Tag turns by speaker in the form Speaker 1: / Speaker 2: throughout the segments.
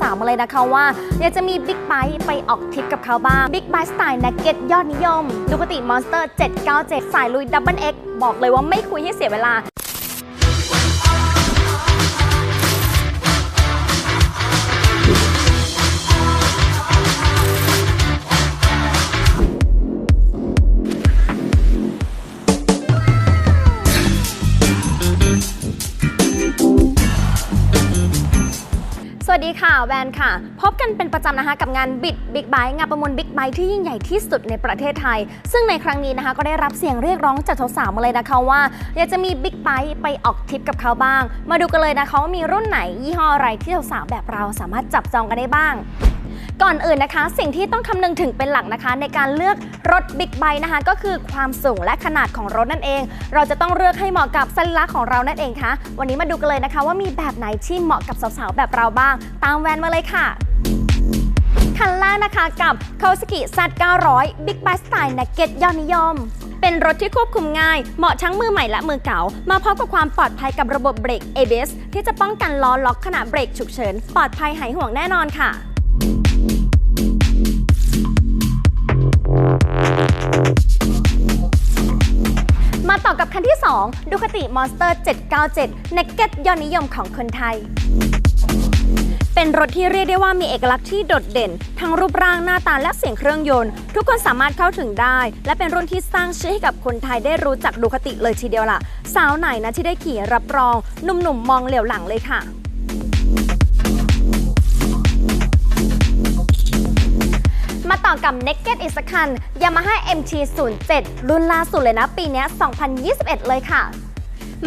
Speaker 1: สาวๆมาเลยนะคะว่าอยากจะมีบิ๊กไบค์ไปออกทริปกับเขาบ้างบิ๊กไบค์สไตล์นักเก็ตยอดนิยมดูกติมอนสเตอร์797 สายลุยดับเบิลเอ็กบอกเลยว่าไม่คุยให้เสียเวลา วัสดีค่ะแวนค่ะ พบกันเป็นประจำนะคะกับงานบิดบิ๊กไบค์งานประมูลบิ๊กไบค์ที่ยิ่งใหญ่ที่สุดในประเทศไทย ซึ่งในครั้งนี้นะคะก็ได้รับเสียงเรียกร้องจากสาวๆมาเลยนะคะว่า อยากจะมีบิ๊กไบค์ไปออกทริปกับเขาบ้าง มาดูกันเลยนะคะว่ามีรุ่นไหนยี่ห้ออะไรที่สาวๆแบบเราสามารถจับจองกันได้บ้าง ก่อนอื่นนะคะ สิ่งที่ต้องคำนึงถึงเป็นหลักนะคะ ในการเลือกรถบิ๊กไบค์นะคะ ก็คือความสูงและขนาดของรถนั่นเอง เราจะต้องเลือกให้เหมาะกับสรีระของเรานั่นเองค่ะ วันนี้มาดูกันเลยนะคะ ว่ามีแบบไหนที่เหมาะกับสาวๆแบบเราบ้าง ตามแวนมาเลยค่ะคันแรกนะคะกับ Kawasaki Z900 Big Bike Style Naked ยอดนิยม เป็นรถที่ควบคุมง่าย เหมาะทั้งมือใหม่และมือเก่า มาพร้อมกับความปลอดภัยกับระบบเบรก ABS ที่จะป้องกันล้อล็อกขณะเบรกฉุกเฉิน ปลอดภัยหายห่วงแน่นอนค่ะ่อกับคันที่ 2 ดูคติมอนสเตอร์ 797 n a เก็ตยอดนิยมของคนไทย เป็นรถที่เรียกได้ว่ามีเอกลักษณ์ที่โดดเด่น ทั้งรูปร่างหน้าตาและเสียงเครื่องยนต์ ทุกคนสามารถเข้าถึงได้ และเป็นรุ่นที่สร้างชื่อให้กับคนไทยได้รู้จักดูคติเลยทีเดียวล่ะ สาวไหนนะที่ได้ขี่รับรองหนุ่มๆมองเหลียวหลังเลยค่ะ อกับ Naked อีกสักคัน Yamaha MT-07 รุ่นล่าสุดเลยนะปีนี้ย2021 เลยค่ะ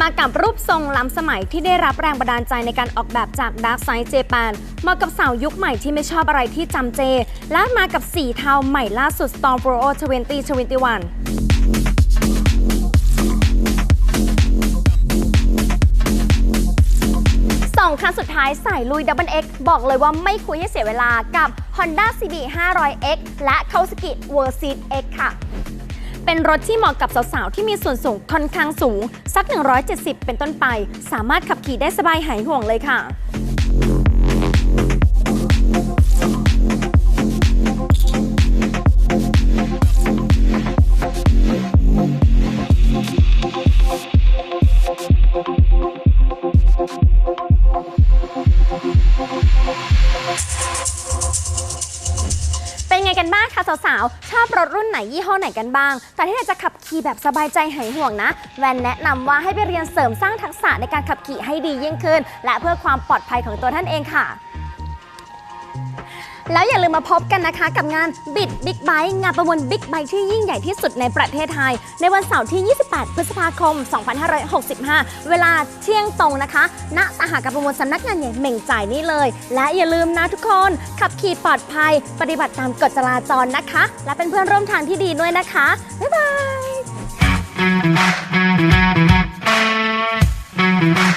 Speaker 1: มากับรูปทรงล้ำสมัยที่ได้รับแรงบันดาลใจในการออกแบบจาก Dark Side Japan เหมาะกับสาวยุคใหม่ที่ไม่ชอบอะไรที่จำเจ และมากับสีเทาใหม่ล่าสุด Storm Pro 2021 ท้ายสายลุย Double X บอกเลยว่าไม่คุยให้เสียเวลากับ Honda CB 500X และ Kawasaki Versys X ค่ะ เป็นรถที่เหมาะกับสาวๆ ที่มีส่วนสูงค่อนข้างสูง สัก 170 เป็นต้นไป สามารถขับขี่ได้สบายหายห่วงเลยค่ะ กันบ้างคะสาวๆ ชอบรถรุ่นไหนยี่ห้อไหนกันบ้าง แต่ที่อยากจะขับขี่แบบสบายใจหายห่วงนะ แวนแนะนำว่าให้ไปเรียนเสริมสร้างทักษะในการขับขี่ให้ดียิ่งขึ้น และเพื่อความปลอดภัยของตัวท่านเองค่ะ แล้วอย่าลืมมาพบกันนะคะกับงานบิดบิ๊กไบค์งานประมูลบิ๊กไบค์ที่ยิ่งใหญ่ที่สุดในประเทศไทย ในวันเสาร์ที่ 28 พฤษภาคม 2565 เวลาเที่ยงตรงนะคะ ณสหการประมูลสำนักงานใหญ่เหม่งจ่ายนี่เลย และอย่าลืมนะทุกคน ขับขี่ปลอดภัย ปฏิบัติตามกฎจราจรนะคะ และเป็นเพื่อนร่วมทางที่ดีด้วยนะคะ บ๊ายบาย